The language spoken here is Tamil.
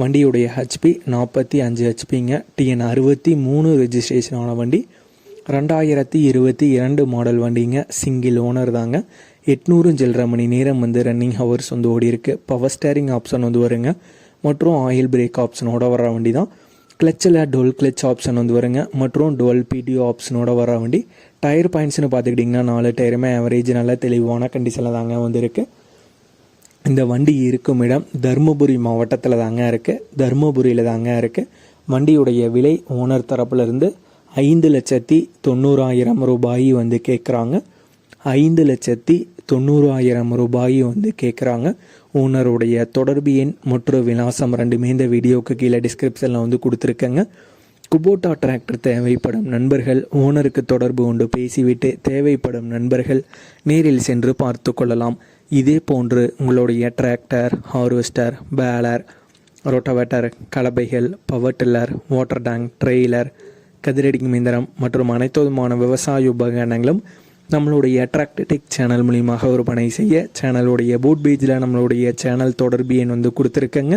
வண்டியுடைய ஹெச்பி நாற்பத்தி அஞ்சு ஹெச்பிங்க டிஎன் அறுபத்தி மூணு ரெஜிஸ்ட்ரேஷன் ஆன வண்டி. ரெண்டாயிரத்தி இருபத்தி இரண்டு மாடல் வண்டிங்க. சிங்கிள் ஓனர் தாங்க. எட்நூறு சில்லரை மணி நேரம் வந்து ரன்னிங் ஹவர்ஸ் வந்து ஓடி இருக்கு பவர் ஸ்டேரிங் ஆப்ஷன் வந்து வருங்க. மற்றும் ஆயில் பிரேக் ஆப்ஷனோட வர வண்டி தான் கிளச்சில் டுவல் கிளச் ஆப்ஷன் வந்து வருங்க. மற்றும் டுவல் பிடிஓ ஆப்ஷனோட வர வண்டி. டயர் பாயிண்ட்ஸ்னு பார்த்துக்கிட்டிங்கன்னா நாலு டயருமே ஆவரேஜ் நல்ல தெளிவான கண்டிஷனில் தாங்க வந்துருக்குது இந்த வண்டி இருக்கும் இடம் தருமபுரி மாவட்டத்தில் தாங்க இருக்குது தருமபுரியில் தாங்க இருக்குது வண்டியுடைய விலை ஓனர் தரப்புலேருந்து ஐந்து லட்சத்தி தொண்ணூறாயிரம் ரூபாய் வந்து கேட்குறாங்க ஐந்து லட்சத்தி தொண்ணூறாயிரம் ரூபாய் வந்து கேட்குறாங்க ஓனருடைய தொடர்பு எண் மற்றும் விலாசம் ரெண்டுமே இந்த வீடியோவுக்கு கீழே டிஸ்கிரிப்ஷனில் வந்து கொடுத்துருக்கேங்க. குபோட்டா டிராக்டர் தேவைப்படும் நண்பர்கள் ஓனருக்கு தொடர்பு கொண்டு பேசிவிட்டு தேவைப்படும் நண்பர்கள் நேரில் சென்று பார்த்து கொள்ளலாம். இதே போன்று உங்களுடைய tractor harvester baler rotavator கலப்பைகள் power tiller water tank trailer கதிரடிக்கும் இயந்திரம் மற்றும் அனைத்து விதமான விவசாய உபகரணங்களும் நம்மளுடைய டெக் சேனல் மூலியமாக விற்பனை செய்ய சேனலுடைய போட் பேஜில் நம்மளுடைய சேனல் தொடர்பு எண் வந்து கொடுத்துருக்கேங்க.